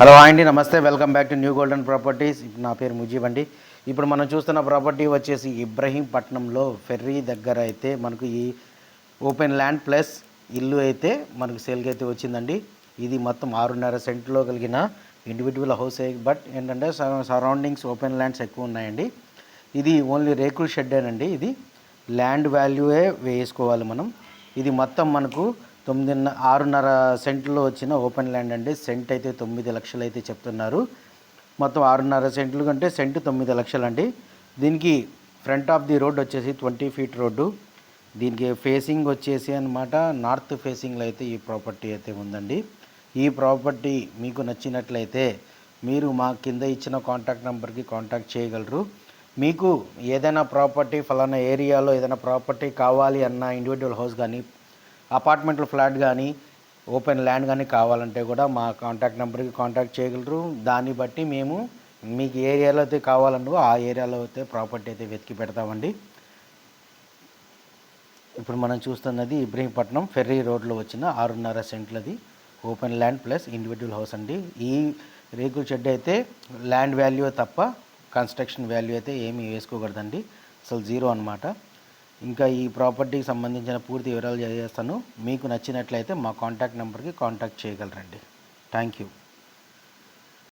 Hello అండి. నమస్తే. Welcome back to new golden properties. నా పేరు ముజీబ్ అండి. ఇప్పుడు మనం చూస్తున్న ప్రాపర్టీ వచ్చేసి ఇబ్రహీంపట్నంలో ఫెర్రీ దగ్గర అయితే మనకు ఈ ఓపెన్ ల్యాండ్ ప్లస్ ఇల్లు అయితే మనకు సేల్కి అయితే వచ్చిందండి. ఇది మొత్తం ఆరున్నర సెంట్లో కలిగిన ఇండివిజువల్ హౌస్ బట్ ఏంటంటే సరౌండింగ్స్ ఓపెన్ ల్యాండ్స్ ఎక్కువ ఉన్నాయండి. ఇది ఓన్లీ రేకుల షెడ్డేనండి ఇది ల్యాండ్ వాల్యూయే వేసుకోవాలి మనం. ఇది మొత్తం మనకు తొమ్మిది ఆరున్నర సెంట్లో వచ్చిన ఓపెన్ ల్యాండ్ అండి. సెంట్ అయితే తొమ్మిది లక్షలు అయితే చెప్తున్నారు. మొత్తం ఆరున్నర సెంట్లు కంటే సెంట్ తొమ్మిది లక్షలు అండి దీనికి ఫ్రంట్ ఆఫ్ ది రోడ్ వచ్చేసి ట్వంటీ ఫీట్ రోడ్డు. దీనికి ఫేసింగ్ వచ్చేసి అనమాట నార్త్ ఫేసింగ్లో అయితే ఈ ప్రాపర్టీ అయితే ఉందండి. ఈ ప్రాపర్టీ మీకు నచ్చినట్లయితే మీరు మా కింద ఇచ్చిన కాంటాక్ట్ నెంబర్కి కాంటాక్ట్ చేయగలరు. మీకు ఏదైనా ప్రాపర్టీ ఫలానా ఏరియాలో ఏదైనా ప్రాపర్టీ కావాలి అన్న ఇండివిజువల్ హౌస్ కానీ అపార్ట్మెంట్లో ఫ్లాట్ కానీ ఓపెన్ ల్యాండ్ కానీ కావాలంటే కూడా మా కాంటాక్ట్ నెంబర్కి కాంటాక్ట్ చేయగలరు. దాన్ని బట్టి మేము మీకు ఏరియాలో అయితే కావాలన్నో ఆ ఏరియాలో అయితే ప్రాపర్టీ అయితే వెతికి పెడతామండి. ఇప్పుడు మనం చూస్తున్నది ఇబ్రహీంపట్నం ఫెర్రీ రోడ్లో వచ్చిన ఆరున్నర సెంట్లది open land plus individual house అండి. ఈ రేకుల షెడ్ అయితే ల్యాండ్ వాల్యూ తప్ప కన్స్ట్రక్షన్ వాల్యూ అయితే ఏమీ వేసుకోకూడదండి. అసలు జీరో అన్నమాట. ఇంకా ఈ ప్రాపర్టీకి సంబంధించిన పూర్తి వివరాలు చేస్తాను మీకు నచ్చినట్లయితే మా కాంటాక్ట్ నెంబర్కి కాంటాక్ట్ చేయగలరండి. Thank you.